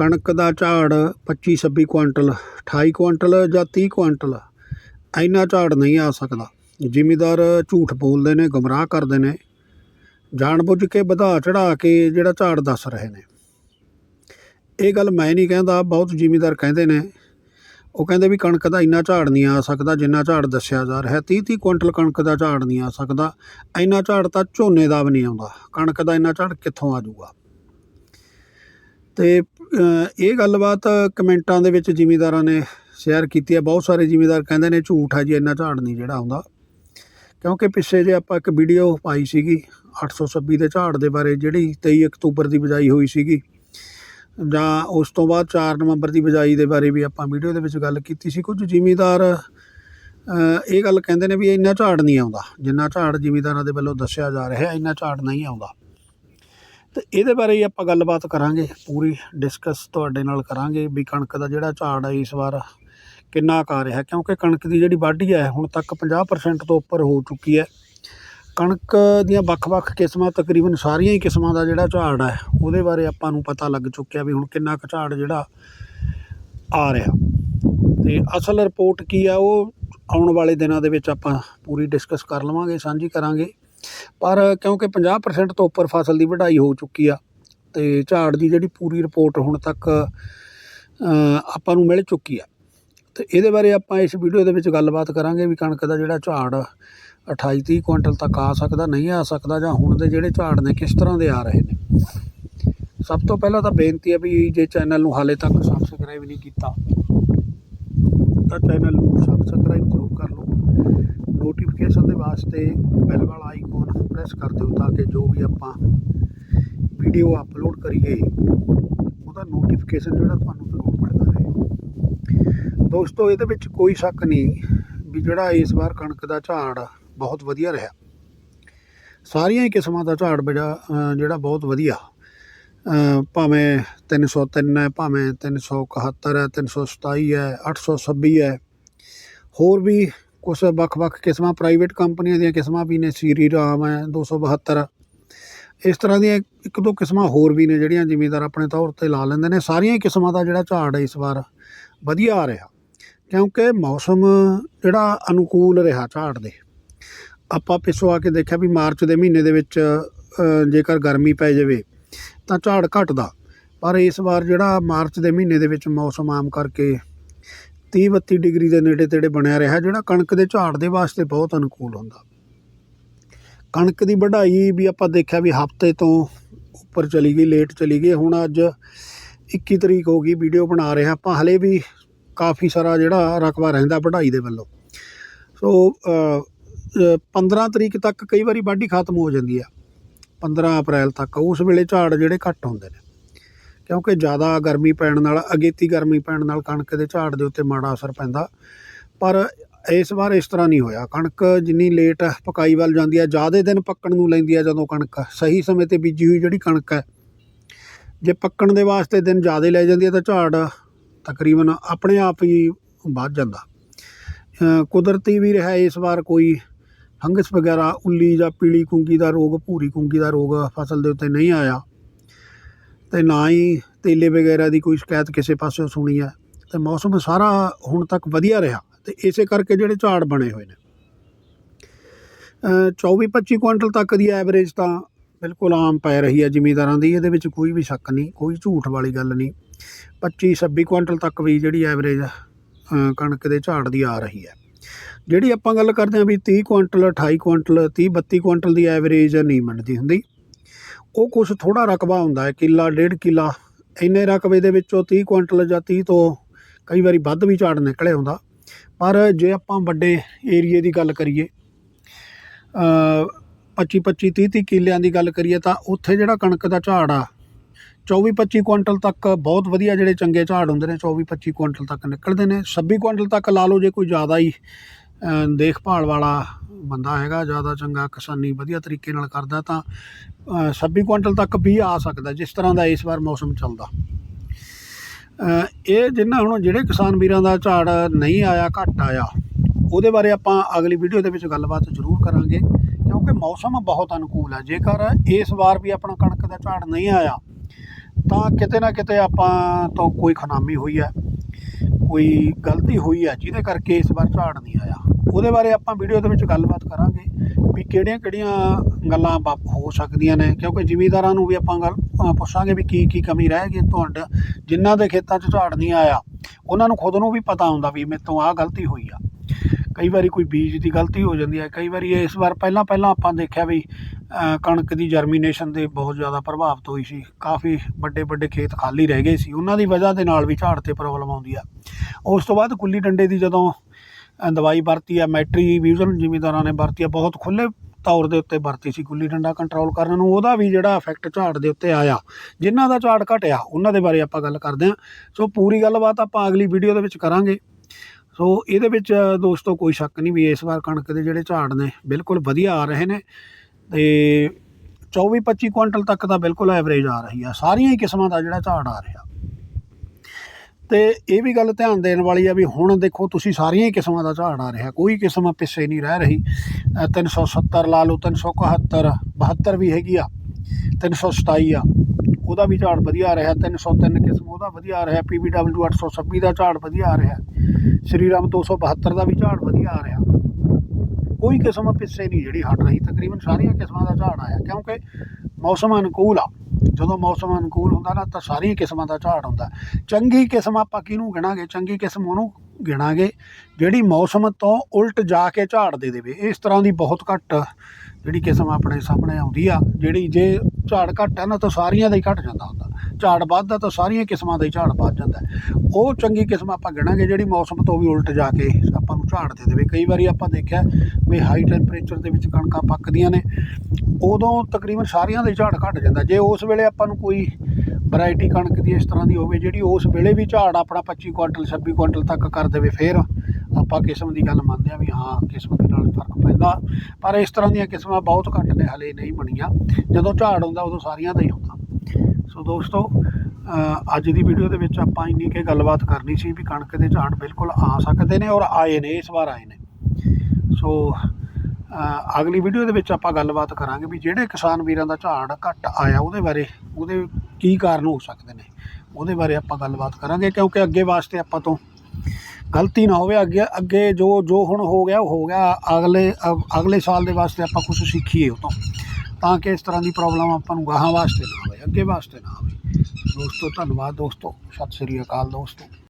ਕਣਕ ਦਾ ਝਾੜ 25 26 quintal 28 quintal ਜਾਂ 30 ਕੁਆਂਟਲ, ਇੰਨਾ ਝਾੜ ਨਹੀਂ ਆ ਸਕਦਾ। ਜ਼ਿਮੀਦਾਰ ਝੂਠ ਬੋਲਦੇ ਨੇ, ਗਮਰਾਹ ਕਰਦੇ ਨੇ। ਜਾਣਬੁੱਝ ਕੇ ਵਧਾ ਚੜਾ ਕੇ ਜਿਹੜਾ ਝਾੜ ਦੱਸ ਰਹੇ ਨੇ। ਇਹ ਗੱਲ ਮੈਂ ਨਹੀਂ ਕਹਿੰਦਾ, ਬਹੁਤ ਜ਼ਿਮੀਦਾਰ ਕਹਿੰਦੇ ਨੇ। ਉਹ ਕਹਿੰਦੇ ਵੀ ਕਣਕ ਦਾ ਇੰਨਾ ਝਾੜ ਨਹੀਂ ਆ ਸਕਦਾ ਜਿੰਨਾ ਝਾੜ ਦੱਸਿਆ ਜਾ ਰਿਹਾ। 30 30 ਕੁਇੰਟਲ ਕਣਕ ਦਾ ਝਾੜ ਨਹੀਂ ਆ ਸਕਦਾ। ਇੰਨਾ ਝਾੜ ਤਾਂ ਝੋਨੇ ਦਾ ਵੀ ਨਹੀਂ ਆਉਂਦਾ। ਕਣਕ ਦਾ ਇੰਨਾ ਝਾੜ ਕਿੱਥੋਂ ਆ ਜਾਊਗਾ? ਤੇ ਇਹ ਗੱਲਬਾਤ ਕਮੈਂਟਾਂ ਦੇ ਵਿੱਚ ਜ਼ਿਮੀਦਾਰਾਂ ਨੇ ਸ਼ੇਅਰ ਕੀਤੀ ਹੈ। ਬਹੁਤ ਸਾਰੇ ਜ਼ਿਮੀਦਾਰ ਕਹਿੰਦੇ ਨੇ ਝੂਠ ਹੈ ਜੀ, ਇੰਨਾ ਝਾੜ ਨਹੀਂ ਜਿਹੜਾ ਆਉਂਦਾ ਕਿਉਂਕਿ ਪਿੱਛੇ ਜੇ ਆਪਾਂ ਇੱਕ ਵੀਡੀਓ ਪਾਈ ਸੀਗੀ 826 ਦੇ ਝਾੜ ਦੇ ਬਾਰੇ, ਜਿਹੜੀ 23 ਅਕਤੂਬਰ ਦੀ ਬਜਾਈ ਹੋਈ ਸੀਗੀ, ਜਾਂ ਉਸ ਤੋਂ ਬਾਅਦ 4 ਨਵੰਬਰ ਦੀ ਬਜਾਈ ਦੇ ਬਾਰੇ ਵੀ ਆਪਾਂ ਵੀਡੀਓ ਦੇ ਵਿੱਚ ਗੱਲ ਕੀਤੀ ਸੀ। ਕੁਝ ਜ਼ਿਮੀਂਦਾਰ ਇਹ ਗੱਲ ਕਹਿੰਦੇ ਨੇ ਵੀ ਇੰਨਾ ਝਾੜ ਨਹੀਂ ਆਉਂਦਾ। ਜਿੰਨਾ ਝਾੜ ਜ਼ਿਮੀਦਾਰਾਂ ਦੇ ਵੱਲੋਂ ਦੱਸਿਆ ਜਾ ਰਿਹਾ, ਇੰਨਾ ਝਾੜ ਨਹੀਂ ਆਉਂਦਾ। ਤੇ ਇਹਦੇ ਬਾਰੇ ਹੀ ਆਪਾਂ ਗੱਲਬਾਤ ਕਰਾਂਗੇ, ਪੂਰੀ ਡਿਸਕਸ ਤੁਹਾਡੇ ਨਾਲ ਕਰਾਂਗੇ ਵੀ ਕਣਕ ਦਾ ਜਿਹੜਾ ਝਾੜ ਹੈ ਇਸ ਵਾਰ ਕਿੰਨਾ ਕੁ ਆ ਰਿਹਾ ਕਿਉਂਕਿ ਕਣਕ ਦੀ ਜਿਹੜੀ ਵਾਢੀ ਹੈ ਹੁਣ ਤੱਕ 50% ਤੋਂ ਉੱਪਰ ਹੋ ਚੁੱਕੀ ਹੈ। ਕਣਕ ਦੀਆਂ ਵੱਖ-ਵੱਖ ਕਿਸਮਾਂ, ਤਕਰੀਬਨ ਸਾਰੀਆਂ ਹੀ ਕਿਸਮਾਂ ਦਾ ਜਿਹੜਾ ਝਾੜ ਹੈ ਉਹਦੇ ਬਾਰੇ ਆਪਾਂ ਨੂੰ ਪਤਾ ਲੱਗ ਚੁੱਕਿਆ ਵੀ ਹੁਣ ਕਿੰਨਾ ਕੁ ਝਾੜ ਜਿਹੜਾ ਆ ਰਿਹਾ। ਤੇ ਅਸਲ ਰਿਪੋਰਟ ਕੀ ਆ, ਉਹ ਆਉਣ ਵਾਲੇ ਦਿਨਾਂ ਦੇ ਵਿੱਚ ਆਪਾਂ ਪੂਰੀ ਡਿਸਕਸ ਕਰ ਲਵਾਂਗੇ, ਸਾਂਝੀ ਕਰਾਂਗੇ। ਪਰ ਕਿਉਂਕਿ 50% ਤੋਂ ਉੱਪਰ ਫਸਲ ਦੀ ਵਢਾਈ ਹੋ ਚੁੱਕੀ ਆ ਤੇ ਝਾੜ ਦੀ ਜਿਹੜੀ ਪੂਰੀ ਰਿਪੋਰਟ ਹੁਣ ਤੱਕ ਆਪਾਂ ਨੂੰ ਮਿਲ ਚੁੱਕੀ ਆ। ਤੇ ਇਹਦੇ ਬਾਰੇ ਆਪਾਂ ਇਸ ਵੀਡੀਓ ਦੇ ਵਿੱਚ ਗੱਲਬਾਤ ਕਰਾਂਗੇ ਵੀ ਕਣਕ ਦਾ ਜਿਹੜਾ ਝਾੜ 28 30 ਕੁਇੰਟਲ ਤੱਕ ਆ ਸਕਦਾ, ਨਹੀਂ ਆ ਸਕਦਾ ਜਾਂ ਹੁਣ ਦੇ ਜਿਹੜੇ ਝਾੜ ਨੇ ਕਿਸ ਤਰ੍ਹਾਂ ਦੇ ਆ ਰਹੇ ਨੇ। ਸਭ ਤੋਂ ਪਹਿਲਾਂ ਤਾਂ ਬੇਨਤੀ ਹੈ ਵੀ ਜੇ ਚੈਨਲ ਨੂੰ ਹਾਲੇ ਤੱਕ ਸਬਸਕ੍ਰਾਈਬ ਨਹੀਂ ਕੀਤਾ, ਤਾਂ ਚੈਨਲ ਨੂੰ ਸਬਸਕ੍ਰਾਈਬ ਜ਼ਰੂਰ ਕਰ ਲਓ। ਨੋਟੀਫਿਕੇਸ਼ਨ ਦੇ ਵਾਸਤੇ ਬੈਲ ਵਾਲਾ ਆਈਕਨ ਪ੍ਰੈਸ ਕਰ ਦਿਓ ਤਾਂ ਕਿ ਜੋ ਵੀ ਆਪਾਂ ਵੀਡੀਓ ਅਪਲੋਡ ਕਰੀਏ ਉਹਦਾ ਨੋਟੀਫਿਕੇਸ਼ਨ ਜਿਹੜਾ ਤੁਹਾਨੂੰ ਜ਼ਰੂਰ ਮਿਲਦਾ ਰਹੇ। ਦੋਸਤੋ ਇਹਦੇ ਵਿੱਚ ਕੋਈ ਸ਼ੱਕ ਨਹੀਂ ਵੀ ਜਿਹੜਾ ਇਸ ਵਾਰ ਕਣਕ ਦਾ ਝਾੜ ਬਹੁਤ ਵਧੀਆ ਰਿਹਾ। ਸਾਰੀਆਂ ਹੀ ਕਿਸਮਾਂ ਦਾ ਝਾੜ ਬੜਾ ਜਿਹੜਾ ਬਹੁਤ ਵਧੀਆ। ਅ, ਭਾਵੇਂ 303 ਹੈ ਭਾਵੇਂ 371 ਹੈ 327 ਹੈ 826 ਹੈ। ਹੋਰ ਵੀ ਕੁਝ ਵੱਖ-ਵੱਖ ਕਿਸਮਾਂ ਪ੍ਰਾਈਵੇਟ ਕੰਪਨੀਆਂ ਦੀਆਂ ਕਿਸਮਾਂ ਵੀ ਨੇ ਸੀਰੀ ਰਾਮ ਹੈ 272 ਇਸ ਤਰ੍ਹਾਂ ਦੀਆਂ ਇੱਕ ਦੋ ਕਿਸਮਾਂ ਹੋਰ ਵੀ ਨੇ ਜਿਹੜੀਆਂ ਜ਼ਿਮੀਂਦਾਰ ਆਪਣੇ ਤੌਰ ਤੇ ਲਾ ਲੈਂਦੇ ਨੇ। ਸਾਰੀਆਂ ਹੀ ਕਿਸਮਾਂ ਦਾ ਜਿਹੜਾ ਝਾੜ ਹੈ ਇਸ ਵਾਰ ਵਧੀਆ ਆ ਰਿਹਾ, ਕਿਉਂਕਿ ਮੌਸਮ ਜਿਹੜਾ ਅਨੁਕੂਲ ਰਿਹਾ ਝਾੜ ਦੇ। ਆਪਾਂ ਪਿੱਛੋਂ ਆ ਕੇ ਦੇਖਿਆ ਵੀ ਮਾਰਚ ਦੇ ਮਹੀਨੇ ਦੇ ਵਿੱਚ ਜੇਕਰ ਗਰਮੀ ਪੈ ਜਾਵੇ ਤਾਂ ਝਾੜ ਘਟਦਾ। ਪਰ ਇਸ ਵਾਰ ਜਿਹੜਾ ਮਾਰਚ ਦੇ ਮਹੀਨੇ ਦੇ ਵਿੱਚ ਮੌਸਮ ਆਮ ਕਰਕੇ 30 32 ਡਿਗਰੀ ਦੇ ਨੇੜੇ ਤੇੜੇ ਬਣਿਆ ਰਿਹਾ ਜਿਹੜਾ ਕਣਕ ਦੇ ਝਾੜ ਦੇ ਵਾਸਤੇ ਬਹੁਤ ਅਨੁਕੂਲ ਹੁੰਦਾ। ਕਣਕ ਦੀ ਵਢਾਈ ਵੀ ਆਪਾਂ ਦੇਖਿਆ ਵੀ ਹਫ਼ਤੇ ਤੋਂ ਉੱਪਰ ਚਲੀ ਗਈ ਲੇਟ ਚਲੀ ਗਈ। ਹੁਣ ਅੱਜ 21 ਤਰੀਕ ਹੋ ਗਈ ਵੀਡੀਓ ਬਣਾ ਰਿਹਾ ਆਪਾਂ। ਹਲੇ ਵੀ ਕਾਫੀ ਸਾਰਾ ਜਿਹੜਾ ਰਕਬਾ ਰਹਿੰਦਾ ਵਢਾਈ ਦੇ ਵੱਲੋਂ। ਸੋ ਅ, 15 ਤਰੀਕ ਤੱਕ ਕਈ ਵਾਰੀ ਵਾਢੀ ਖਤਮ ਹੋ ਜਾਂਦੀ ਆ। 15 ਅਪ੍ਰੈਲ ਤੱਕ। ਉਸ ਵੇਲੇ ਝਾੜ ਜਿਹੜੇ ਘੱਟ ਹੁੰਦੇ ਨੇ। ਕਿਉਂਕਿ ਜ਼ਿਆਦਾ ਗਰਮੀ ਪੈਣ ਨਾਲ, ਅਗੇਤੀ ਗਰਮੀ ਪੈਣ ਨਾਲ ਕਣਕ ਦੇ ਝਾੜ ਦੇ ਉੱਤੇ ਮਾੜਾ ਅਸਰ ਪੈਂਦਾ। ਪਰ ਇਸ ਵਾਰ ਇਸ ਤਰ੍ਹਾਂ ਨਹੀਂ ਹੋਇਆ। ਕਣਕ ਜਿੰਨੀ ਲੇਟ ਪਕਾਈ ਵੱਲ ਜਾਂਦੀ ਹੈ, ਜ਼ਿਆਦਾ ਦਿਨ ਪੱਕਣ ਨੂੰ ਲੈਂਦੀ ਹੈ ਜਦੋਂ ਕਣਕ। ਸਹੀ ਸਮੇਂ ਤੇ ਬੀਜੀ ਹੋਈ ਜਿਹੜੀ ਕਣਕ ਹੈ, ਜੇ ਪੱਕਣ ਦੇ ਵਾਸਤੇ ਦਿਨ ਜ਼ਿਆਦਾ ਲੈ ਜਾਂਦੀ ਹੈ ਤਾਂ ਝਾੜ ਤਕਰੀਬਨ ਆਪਣੇ ਆਪ ਹੀ ਵੱਧ ਜਾਂਦਾ। ਕੁਦਰਤੀ ਵੀ ਰਿਹਾ ਇਸ ਵਾਰ ਕੋਈ ਫੰਗਸ ਵਗੈਰਾ, ਉੱਲੀ ਜਾਂ ਪੀਲੀ ਕੁੰਗੀ ਦਾ ਰੋਗ, ਭੂਰੀ ਕੁੰਗੀ ਦਾ ਰੋਗ ਫਸਲ ਦੇ ਉੱਤੇ ਨਹੀਂ ਆਇਆ। ਤੇ ਨਾ ਹੀ ਤੇਲੇ ਵਗੈਰਾ ਦੀ ਕੋਈ ਸ਼ਿਕਾਇਤ ਕਿਸੇ ਪਾਸਿਓਂ ਸੁਣੀ ਹੈ ਤੇ ਮੌਸਮ ਸਾਰਾ ਹੁਣ ਤੱਕ ਵਧੀਆ ਰਿਹਾ ਤੇ ਇਸੇ ਕਰਕੇ ਜਿਹੜੇ ਝਾੜ ਬਣੇ ਹੋਏ ਨੇ। 24 25 ਕੁਇੰਟਲ ਤੱਕ ਦੀ ਐਵਰੇਜ ਤਾਂ ਬਿਲਕੁਲ ਆਮ ਪੈ ਰਹੀ ਹੈ ਜ਼ਿਮੀਂਦਾਰਾਂ ਦੀ, ਇਹਦੇ ਵਿੱਚ ਕੋਈ ਵੀ ਸ਼ੱਕ ਨਹੀਂ, ਕੋਈ ਝੂਠ ਵਾਲੀ ਗੱਲ ਨਹੀਂ। 25 26 ਕੁਇੰਟਲ ਤੱਕ ਵੀ ਜਿਹੜੀ ਐਵਰੇਜ ਕਣਕ ਦੇ ਝਾੜ ਦੀ ਆ ਰਹੀ ਹੈ ਜਿਹੜੀ ਆਪਾਂ ਗੱਲ ਕਰਦੇ ਹਾਂ ਵੀ 30 ਕੁਇੰਟਲ 28 ਕੁਇੰਟਲ 30 32 ਕੁਇੰਟਲ ਦੀ ਐਵਰੇਜ ਨਹੀਂ ਮੰਨਦੀ ਹੁੰਦੀ। ਉਹ ਕੁਝ ਥੋੜਾ ਰਕਬਾ ਹੁੰਦਾ ਹੈ, ਕਿੱਲਾ, ਡੇਢ ਕਿੱਲਾ, ਇੰਨੇ ਰਕਬੇ ਦੇ ਵਿੱਚੋਂ 30 ਕੁਇੰਟਲ ਜਾਂ 30 ਤੋਂ ਕਈ ਵਾਰੀ ਵੱਧ ਵੀ ਝਾੜ ਨਿਕਲੇ ਹੁੰਦਾ। ਪਰ ਜੇ ਆਪਾਂ ਵੱਡੇ ਏਰੀਏ ਦੀ ਗੱਲ ਕਰੀਏ 25 25 30 30 ਕਿੱਲਿਆਂ ਦੀ ਗੱਲ ਕਰੀਏ ਤਾਂ ਉੱਥੇ ਜਿਹੜਾ ਕਣਕ ਦਾ ਝਾੜ ਆ 24 25 ਕੁਇੰਟਲ ਤੱਕ ਬਹੁਤ ਵਧੀਆ ਜਿਹੜੇ ਚੰਗੇ ਝਾੜ ਹੁੰਦੇ ਨੇ 24 25 ਕੁਇੰਟਲ ਤੱਕ ਨਿਕਲਦੇ ਨੇ। 26 ਕੁਇੰਟਲ ਤੱਕ ਲਾ ਲਓ ਜੇ ਕੋਈ ਜ਼ਿਆਦਾ ਹੀ ਦੇਖਭਾਲ ਵਾਲਾ ਬੰਦਾ ਹੈਗਾ ਜ਼ਿਆਦਾ ਚੰਗਾ ਕਿਸਾਨੀ ਵਧੀਆ ਤਰੀਕੇ ਨਾਲ ਕਰਦਾ ਤਾਂ ਅ, 26 ਕੁਇੰਟਲ ਤੱਕ ਵੀ ਆ ਸਕਦਾ ਜਿਸ ਤਰ੍ਹਾਂ ਦਾ ਇਸ ਵਾਰ ਮੌਸਮ ਚੱਲਦਾ। ਇਹ ਜਿੰਨਾ ਹੁਣ ਜਿਹੜੇ ਕਿਸਾਨ ਵੀਰਾਂ ਦਾ ਝਾੜ ਨਹੀਂ ਆਇਆ ਘੱਟ ਆਇਆ ਉਹਦੇ ਬਾਰੇ ਆਪਾਂ ਅਗਲੀ ਵੀਡੀਓ ਦੇ ਵਿੱਚ ਗੱਲਬਾਤ ਜ਼ਰੂਰ ਕਰਾਂਗੇ ਕਿਉਂਕਿ ਮੌਸਮ ਬਹੁਤ ਅਨੁਕੂਲ ਹੈ। ਜੇਕਰ ਇਸ ਵਾਰ ਵੀ ਆਪਣਾ ਕਣਕ ਦਾ ਝਾੜ ਨਹੀਂ ਆਇਆ ਤਾਂ ਕਿਤੇ ਨਾ ਕਿਤੇ ਆਪਾਂ ਤੋਂ ਕੋਈ ਖਨਾਮੀ ਹੋਈ ਹੈ ਕੋਈ ਗਲਤੀ ਹੋਈ ਹੈ ਜਿਹਦੇ ਕਰਕੇ ਇਸ ਵਾਰ ਝਾੜ ਨਹੀਂ ਆਇਆ। ਉਹਦੇ ਬਾਰੇ ਆਪਾਂ ਵੀਡੀਓ ਦੇ ਵਿੱਚ ਗੱਲਬਾਤ ਕਰਾਂਗੇ ਵੀ ਕਿਹੜੀਆਂ ਕਿਹੜੀਆਂ ਗੱਲਾਂ ਵਾਪ- ਹੋ ਸਕਦੀਆਂ ਨੇ, ਕਿਉਂਕਿ ਜ਼ਿਮੀਂਦਾਰਾਂ ਨੂੰ ਵੀ ਆਪਾਂ ਗੱਲ ਪੁੱਛਾਂਗੇ ਵੀ ਕੀ ਕੀ ਕਮੀ ਰਹਿ ਗਈ ਤੁਹਾਡਾ, ਜਿਨ੍ਹਾਂ ਦੇ ਖੇਤਾਂ 'ਚ ਝਾੜ ਨਹੀਂ ਆਇਆ, ਉਹਨਾਂ ਨੂੰ ਖੁਦ ਨੂੰ ਵੀ ਪਤਾ ਹੁੰਦਾ ਵੀ ਮੇਰੇ ਤੋਂ ਆਹ ਗਲਤੀ ਹੋਈ ਆ। ਕਈ ਵਾਰੀ ਕੋਈ ਬੀਜ ਦੀ ਗਲਤੀ ਹੋ ਜਾਂਦੀ ਹੈ, ਕਈ ਵਾਰੀ ਇਸ ਵਾਰ ਪਹਿਲਾਂ ਪਹਿਲਾਂ ਆਪਾਂ ਦੇਖਿਆ ਵੀ ਕਣਕ ਦੀ ਜਰਮੀਨੇਸ਼ਨ ਦੇ ਬਹੁਤ ਜ਼ਿਆਦਾ ਪ੍ਰਭਾਵਿਤ ਹੋਈ ਸੀ, ਕਾਫੀ ਵੱਡੇ ਵੱਡੇ ਖੇਤ ਖਾਲੀ ਰਹਿ ਗਏ ਸੀ, ਉਹਨਾਂ ਦੀ ਵਜ੍ਹਾ ਦੇ ਨਾਲ ਵੀ ਝਾੜ ਤੇ ਪ੍ਰੋਬਲਮ ਆਉਂਦੀ ਆ। ਉਸ ਤੋਂ ਬਾਅਦ ਕੁੱਲੀ ਡੰਡੇ ਦੀ ਜਦੋਂ ਦਵਾਈ ਵਰਤੀ ਆ, ਮੈਟਰੀ ਵਿਊਜ਼ਨ ਜ਼ਿਮੀਂਦਾਰਾਂ ਨੇ ਵਰਤੀ ਆ, ਬਹੁਤ ਖੁੱਲੇ ਤੌਰ ਦੇ ਉੱਤੇ ਵਰਤੀ ਸੀ ਗੁੱਲੀ ਡੰਡਾ ਕੰਟਰੋਲ ਕਰਨ ਨੂੰ, ਉਹਦਾ ਵੀ ਜਿਹੜਾ ਇਫੈਕਟ ਝਾੜ ਦੇ ਉੱਤੇ ਆਇਆ। ਜਿਨ੍ਹਾਂ ਦਾ ਝਾੜ ਘਟਿਆ, ਉਹਨਾਂ ਦੇ ਬਾਰੇ ਆਪਾਂ ਗੱਲ ਕਰਦੇ ਹਾਂ। ਸੋ ਪੂਰੀ ਗੱਲਬਾਤ ਆਪਾਂ ਅਗਲੀ ਵੀਡੀਓ ਦੇ ਵਿੱਚ ਕਰਾਂਗੇ। ਸੋ ਇਹਦੇ ਵਿੱਚ ਦੋਸਤੋ, ਕੋਈ ਸ਼ੱਕ ਨਹੀਂ ਵੀ ਇਸ ਵਾਰ ਕਣਕ ਦੇ ਜਿਹੜੇ ਝਾੜ ਨੇ, ਬਿਲਕੁਲ ਵਧੀਆ ਆ ਰਹੇ ਨੇ। ਤੇ 24 25 ਕੁਇੰਟਲ ਤੱਕ ਦਾ ਬਿਲਕੁਲ ਐਵਰੇਜ ਆ ਰਹੀ ਆ, ਸਾਰੀਆਂ ਹੀ ਕਿਸਮਾਂ ਦਾ ਜਿਹੜਾ ਝਾੜ ਆ ਰਿਹਾ। ਤੇ ਇਹ ਵੀ ਗੱਲ ਧਿਆਨ ਦੇਣ ਵਾਲੀ ਆ ਵੀ ਹੁਣ ਦੇਖੋ ਤੁਸੀਂ ਸਾਰੀਆਂ ਹੀ ਕਿਸਮਾਂ ਦਾ ਝਾੜ ਆ ਰਿਹਾ। ਕੋਈ ਕਿਸਮ ਪਿੱਛੇ ਨਹੀਂ ਰਹਿ ਰਹੀ। ਅ, 370 ਲਾ ਲਓ 371 72 ਵੀ ਹੈਗੀ ਆ 327 ਆ ਉਹਦਾ ਵੀ ਝਾੜ ਵਧੀਆ ਆ ਰਿਹਾ 303 ਕਿਸਮ ਉਹਦਾ ਵਧੀਆ ਆ ਰਿਹਾ PBW 826 ਦਾ ਝਾੜ ਵਧੀਆ ਆ ਰਿਹਾ ਸ਼੍ਰੀਰਾਮ 272 ਦਾ ਵੀ ਝਾੜ ਵਧੀਆ ਆ ਰਿਹਾ। ਕੋਈ ਕਿਸਮ ਪਿੱਛੇ ਨਹੀਂ ਜਿਹੜੀ ਹਟ ਰਹੀ ਤਕਰੀਬਨ ਸਾਰੀਆਂ ਕਿਸਮਾਂ ਦਾ ਝਾੜ ਆਇਆ ਕਿਉਂਕਿ ਮੌਸਮ ਅਨੁਕੂਲ ਆ। ਜਦੋਂ ਮੌਸਮ ਅਨੁਕੂਲ ਹੁੰਦਾ ਨਾ ਤਾਂ ਸਾਰੀਆਂ ਕਿਸਮਾਂ ਦਾ ਝਾੜ ਹੁੰਦਾ। ਚੰਗੀ ਕਿਸਮ ਆਪਾਂ ਕਿਹਨੂੰ ਗਿਣਾਂਗੇ? ਚੰਗੀ ਕਿਸਮ ਉਹਨੂੰ ਗਿਣਾਂਗੇ ਜਿਹੜੀ ਮੌਸਮ ਤੋਂ ਉਲਟ ਜਾ ਕੇ ਝਾੜ ਦੇ ਦੇਵੇ। ਇਸ ਤਰ੍ਹਾਂ ਦੀ ਬਹੁਤ ਘੱਟ ਜਿਹੜੀ ਕਿਸਮ ਆਪਣੇ ਸਾਹਮਣੇ ਆਉਂਦੀ ਆ, ਜਿਹੜੀ ਜੇ ਝਾੜ ਘੱਟ ਹੈ ਨਾ ਤਾਂ ਸਾਰੀਆਂ ਦਾ ਹੀ ਘਟ ਜਾਂਦਾ ਹੁੰਦਾ। ਝਾੜ ਵੱਧਦਾ ਤਾਂ ਸਾਰੀਆਂ ਕਿਸਮਾਂ ਦਾ ਹੀ ਝਾੜ ਵੱਧ ਜਾਂਦਾ ਉਹ ਚੰਗੀ ਕਿਸਮ ਆਪਾਂ ਗਿਣਾਂਗੇ ਜਿਹੜੀ ਮੌਸਮ ਤੋਂ ਵੀ ਉਲਟ ਜਾ ਕੇ ਆਪਾਂ ਨੂੰ ਝਾੜ ਦੇ ਦੇਵੇ। ਕਈ ਵਾਰੀ ਆਪਾਂ ਦੇਖਿਆ ਵੀ ਹਾਈ ਟੈਂਪਰੇਚਰ ਦੇ ਵਿੱਚ ਕਣਕਾਂ ਪੱਕਦੀਆਂ ਨੇ, ਉਦੋਂ ਤਕਰੀਬਨ ਸਾਰੀਆਂ ਦਾ ਹੀ ਝਾੜ ਘਟ ਜਾਂਦਾ। ਜੇ ਉਸ ਵੇਲੇ ਆਪਾਂ ਨੂੰ ਕੋਈ ਵੈਰਾਈਟੀ ਕਣਕ ਦੀ ਇਸ ਤਰ੍ਹਾਂ ਦੀ ਹੋਵੇ ਜਿਹੜੀ ਉਸ ਵੇਲੇ ਵੀ ਝਾੜ ਆਪਣਾ 25 ਕੁਇੰਟਲ 26 ਕੁਇੰਟਲ ਤੱਕ ਕਰ ਦੇਵੇ, ਫਿਰ ਆਪਾਂ ਕਿਸਮ ਦੀ ਗੱਲ ਮੰਨਦੇ ਆ ਵੀ ਹਾਂ, ਕਿਸਮ ਦੇ ਨਾਲ ਫ਼ਰਕ ਪੈਂਦਾ। ਪਰ ਇਸ ਤਰ੍ਹਾਂ ਦੀਆਂ ਕਿਸਮਾਂ ਬਹੁਤ ਘੱਟ ਨੇ, ਹਲੇ ਨਹੀਂ ਬਣੀਆਂ। ਜਦੋਂ ਝਾੜ ਹੁੰਦਾ ਉਦੋਂ ਸਾਰੀਆਂ ਦਾ ਹੀ ਸੋ ਦੋਸਤੋ ਅੱਜ ਦੀ ਵੀਡੀਓ ਦੇ ਵਿੱਚ ਆਪਾਂ ਇੰਨੀ ਕੇ ਗੱਲਬਾਤ ਕਰਨੀ ਸੀ ਵੀ ਕਣਕ ਦੇ ਝਾੜ ਬਿਲਕੁਲ ਆ ਸਕਦੇ ਨੇ ਔਰ ਆਏ ਨੇ, ਇਸ ਵਾਰ ਆਏ ਨੇ। ਸੋ ਅਗਲੀ ਵੀਡੀਓ ਦੇ ਵਿੱਚ ਆਪਾਂ ਗੱਲਬਾਤ ਕਰਾਂਗੇ ਵੀ ਜਿਹੜੇ ਕਿਸਾਨ ਵੀਰਾਂ ਦਾ ਝਾੜ ਘੱਟ ਆਇਆ, ਉਹਦੇ ਬਾਰੇ, ਉਹਦੇ ਕੀ ਕਾਰਨ ਹੋ ਸਕਦੇ ਨੇ, ਉਹਦੇ ਬਾਰੇ ਆਪਾਂ ਗੱਲਬਾਤ ਕਰਾਂਗੇ ਕਿਉਂਕਿ ਅੱਗੇ ਵਾਸਤੇ ਆਪਾਂ ਤੋਂ ਗਲਤੀ ਨਾ ਹੋਵੇ, ਅੱਗੇ ਅੱਗੇ ਜੋ ਜੋ ਹੁਣ ਹੋ ਗਿਆ, ਉਹ ਹੋ ਗਿਆ, ਅਗਲੇ ਅਗਲੇ ਸਾਲ ਦੇ ਵਾਸਤੇ ਆਪਾਂ ਕੁਝ ਸਿੱਖੀਏ ਉਹ ਤੋਂ। ਤਾਂ ਕਿ ਇਸ ਤਰ੍ਹਾਂ ਦੀ ਪ੍ਰੋਬਲਮ ਆਪਾਂ ਨੂੰ ਗਾਹਾਂ ਵਾਸਤੇ ਨਾ ਆਵੇ, ਅੱਗੇ ਵਾਸਤੇ ਨਾ ਆਵੇ। ਦੋਸਤੋ, ਧੰਨਵਾਦ ਦੋਸਤੋ। ਸਤਿ ਸ੍ਰੀ ਅਕਾਲ ਦੋਸਤੋ।